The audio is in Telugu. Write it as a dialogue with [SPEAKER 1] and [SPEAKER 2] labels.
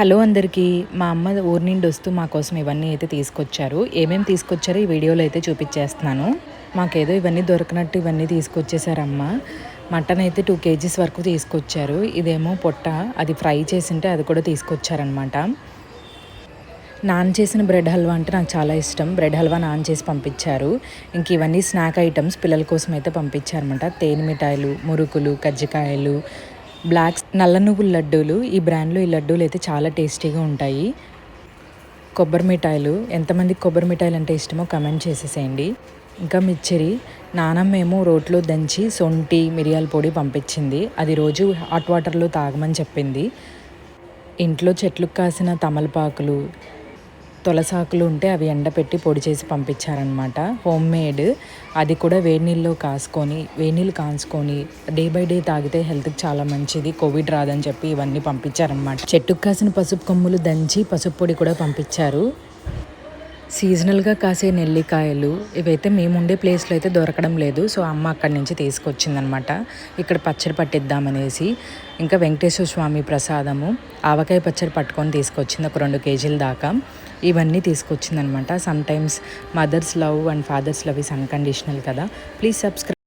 [SPEAKER 1] హలో అందరికీ. మా అమ్మ ఊరి నుండి వస్తూ మా కోసం ఇవన్నీ అయితే తీసుకొచ్చారు. ఏమేమి తీసుకొచ్చారో ఈ వీడియోలో అయితే చూపించేస్తున్నాను. మాకేదో ఇవన్నీ దొరకనట్టు ఇవన్నీ తీసుకొచ్చేసారమ్మ. మటన్ అయితే టూ కేజీస్ వరకు తీసుకొచ్చారు. ఇదేమో పొట్ట. అది ఫ్రై చేసింటే అది కూడా తీసుకొచ్చారనమాట నాన్ చేసిన బ్రెడ్ హల్వా అంటే నాకు చాలా ఇష్టం. బ్రెడ్ హల్వా నాన్ చేసి పంపించారు. ఇంక ఇవన్నీ స్నాక్ ఐటమ్స్ పిల్లల కోసం అయితే పంపించారనమాట తేనె మిఠాయిలు మురుకులు కజ్జికాయలు బ్లాక్స్ నల్ల నువ్వుల లడ్డూలు. ఈ బ్రాండ్లో ఈ లడ్డూలు అయితే చాలా టేస్టీగా ఉంటాయి. కొబ్బరి మిఠాయిలు. ఎంతమందికి కొబ్బరి మిఠాయిలు అంటే ఇష్టమో కమెంట్ చేసేసేయండి. ఇంకా మిచ్చరి. నానమ్మేమో రోట్లో దంచి సొంటి మిరియాల పొడి పంపించింది. అది రోజు హాట్ వాటర్లో తాగమని చెప్పింది. ఇంట్లో చెట్లకు కాసిన తమలపాకులు తులసాకులు ఉంటే అవి ఎండపెట్టి పొడి చేసి పంపించారనమాట హోమ్ మేడ్ అది కూడా వేడి నీళ్ళు కాసుకొని వేడి నీళ్ళు కాంచుకొని డే బై డే తాగితే హెల్త్కి చాలా మంచిది. కోవిడ్ రాదని చెప్పి ఇవన్నీ పంపించారనమాట చెట్టుకు కాసిన పసుపు కొమ్ములు దంచి పసుపు పొడి కూడా పంపించారు. సీజనల్గా కాసే నెల్లికాయలు ఇవైతే మేము ఉండే ప్లేస్లో అయితే దొరకడం లేదు. సో అమ్మ అక్కడి నుంచి తీసుకొచ్చిందనమాట ఇక్కడ పచ్చడి పట్టిద్దామనేసి. ఇంకా వెంకటేశ్వర స్వామి ప్రసాదము ఆవకాయ పచ్చడి పట్టుకొని తీసుకొచ్చింది. ఒక రెండు కేజీల దాకా. ఇవన్నీ తీసుకొచ్చిందనమాట. Some times mother's love and father's love is unconditional కదా. Please subscribe